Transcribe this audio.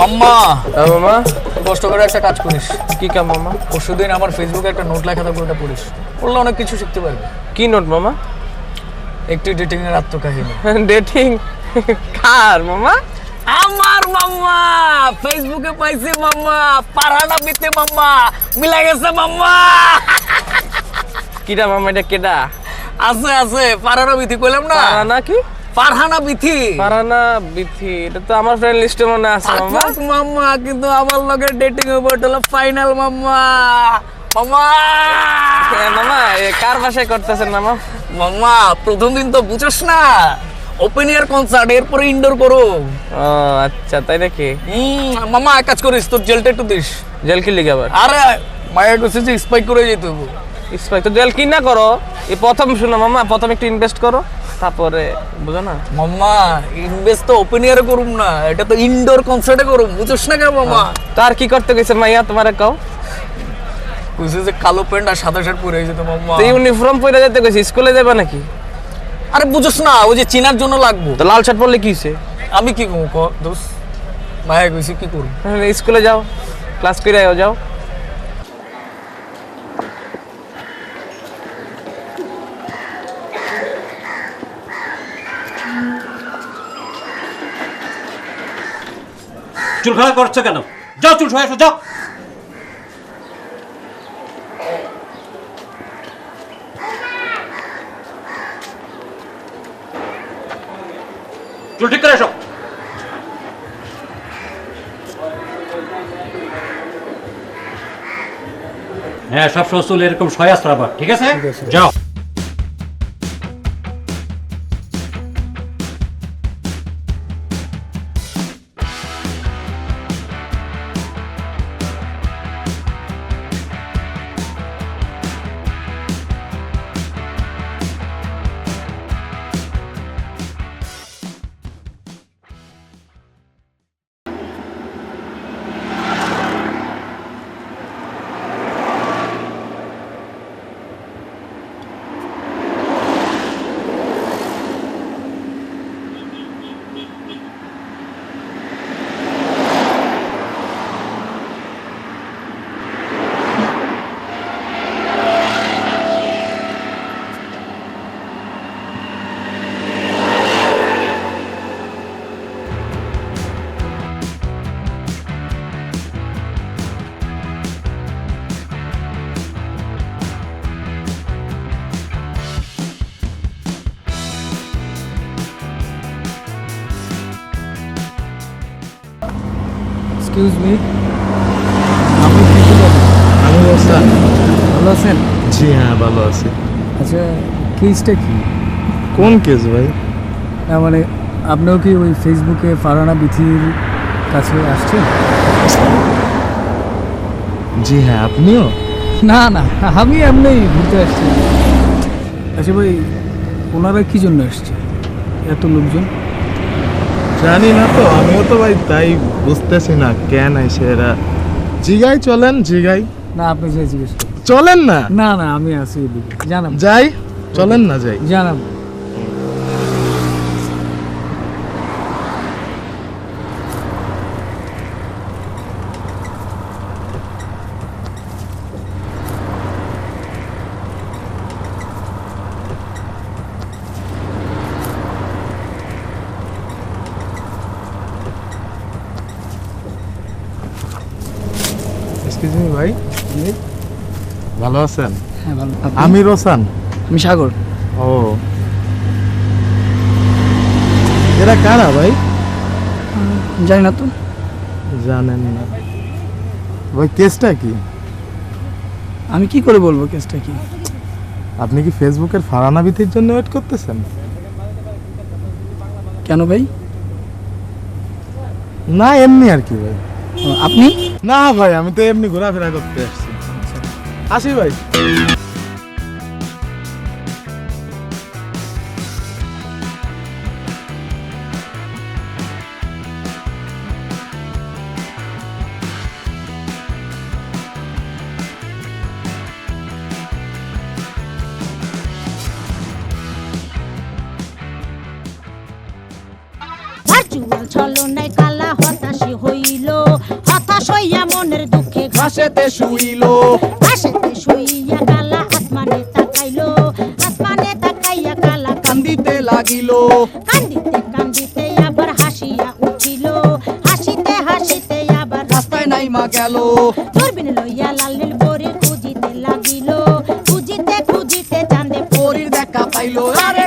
মাম্মা। হ্যাঁ মামা কষ্ট করে একটা কাজ করিস। কি কাম মামা পরশুদিন আমার ফেসবুকে একটা নোট লেখা থাকবে ওটা পড়িস। পড়লে অনেক কিছু শিখতে পারবে। কি নোট মামা একটি ডেটিং এর আত্মকাহিনী। ডেটিং কার মামা আমার মাম্মা! ফেসবুকে পাইছি মাম্মা। পারানা বিতে মাম্মা। মিলা গেছে মাম্মা। কিটা মামা এটা কেডা? আছে আছে। পারানা বিথি কইলাম না? পারানা কি? পারহানা বিথি। পারানা বিথি এটা তো আমার ফ্রেন্ড লিস্টে মনে আছে মামা। থাক মাম্মা কিন্তু আমার লগে ডেটিং হলো ফাইনাল মাম্মা মাম্মা হ্যাঁ, মামা এ কার বাসায় করতেছেন মামা? মাম্মা প্রথম দিন তো বুঝছ না। ওপেন এয়ার কনসার্ট এরপরে ইনডোর করো আচ্ছা তাই নাকি? হুম মামা এক কাজ করিস তোর জেলটা একটু দিস। জেল কি লিখে আবার? আরে মায়ের কাছে যে স্পাইক করে যেতে হবে স্পাই তো জেল কি না করো? এই প্রথম শোনো মামা প্রথম একটু ইনভেস্ট করো। তারপরে বুঝো না? মাম্মা ইনভেস্ট তো ওপেন এয়ারে করুম না এটা তো ইনডোর কনসার্টে করুম বুঝছ না কেন মামা তো আর কি করতে গেছে মাইয়া তোমার কাও? কইছে যে কালো প্যান্ট আর সাদা শার্ট পরে যেত মাম্মা। তো ইউনিফর্ম পরে যেতে গেছি স্কুলে যাবে নাকি? আরে বুঝছ না ওই যে চিনার জন্য লাগবো। তো লাল শার্ট পরলে কি হইছে? আমি কি কমু ক দোষ মায়া কইছি কি হ্যাঁ, স্কুলে যাও ক্লাস করে যাও। চুল খারাপ করছ কেন? যাও চুল সবাই যাও। চুল ঠিক করে এসো। হ্যাঁ সবসময় চুল এরকম সয়াস রাবার ঠিক আছে। যাও। এক্সকিউজ মি আপনি আমি হোসেন ভালো আছেন? জি হ্যাঁ ভালো আছি। আচ্ছা কেসটা কি? কোন কেস ভাই? না মানে আপনিও কি ওই ফেসবুকে ফারানা বিথির কাছে আসছেন? জি হ্যাঁ আপনিও? না না আমি এমনি ঘুরতে আসছি। আচ্ছা ভাই ওনারা কি জন্য আসছে এত লোকজন? জানি না তো আমিও তো ভাই তাই বুঝতেছি না কেন আইসে এরা জিগাই চলেন জিগাই না আপনি যাই জিজ্ঞেস করেন। চলেন না? না না আমি আছি এদিকে। জানাম যাই চলেন না যাই। জানাব। এক্সকিউজ মি ভাই। ভালো আছেন? হ্যাঁ ভালো। আমি রোসান আমি সাগর। ও। এরা কারা ভাই? জানি না তো। জানেন না। ভাই কেসটা কি? আমি কি করে বলব কেসটা কি? আপনি কি ফেসবুকের ফারানা বিধির জন্য ওয়েট করতেছেন? কেন ভাই? না এমনি আর কি ভাই। আপনি? না ভাই আমি তো এমনি ঘোরাফেরা করতে আসছি। আসি ভাই। ভার্চুয়াল ছলনায় কালা হতাশি হইল। আশেতে শুইল। আশেতে শুইয়া কালা আসমানে তাকাইলো। আসমানে তাকাইয়া কালা কান্দিতে লাগিল। কান্দিতে কান্দিতে আবার হাসিয়া উঠিল। হাসিতে হাসিতে আবার রাস্তায় নাইমা গেল। দূরবীন লইয়া লাল নীল পরে খুঁজিতে লাগিল। খুঁজিতে খুঁজিতে চাঁদে পরির দেখা পাইলো। আরে